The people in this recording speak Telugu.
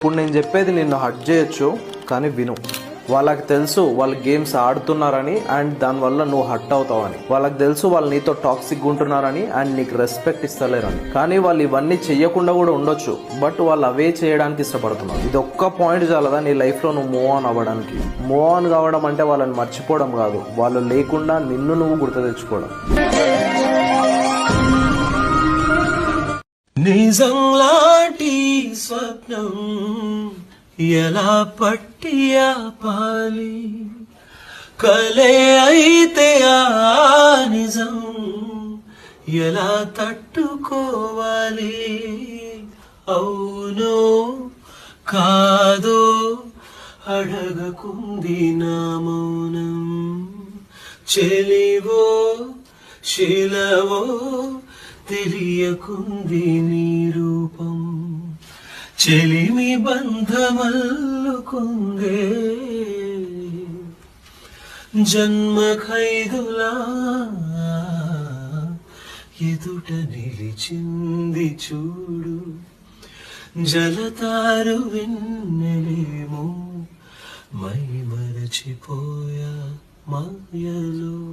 ఇప్పుడు నేను చెప్పేది నిన్ను హట్ చేయొచ్చు కానీ విను. వాళ్ళకి తెలుసు వాళ్ళు గేమ్స్ ఆడుతున్నారని అండ్ దానివల్ల నువ్వు హట్ అవుతావని. వాళ్ళకి తెలుసు వాళ్ళు నీతో టాక్సిక్ ఉంటున్నారని అండ్ నీకు రెస్పెక్ట్ ఇస్తలేరని. కానీ వాళ్ళు ఇవన్నీ చేయకుండా కూడా ఉండొచ్చు బట్ వాళ్ళు అవే చేయడానికి ఇష్టపడుతున్నారు. ఇది ఒక్క పాయింట్ చాలదా నీ లైఫ్లో నువ్వు మూవ్ ఆన్ అవ్వడానికి? మూవ్ ఆన్ కావడం అంటే వాళ్ళని మర్చిపోవడం కాదు. వాళ్ళు లేకుండా నిన్ను నువ్వు గుర్తు తెచ్చుకోవడం. నిజం లాంటి స్వప్నం ఎలా పట్టి ఆపాలి కలే అయితే ఆ నిజం ఎలా తట్టుకోవాలి? అవునో కాదో అడగకుంది నా మౌనం. చెలివో శిలవో తెలియకుంది నీ చెలిమి బంధమల్లుకుందే. జన్మ ఖైదులా ఎదుట నిలిచింది చూడు. జలతారు విన్నలేమో మై మరచిపోయా మాయలో.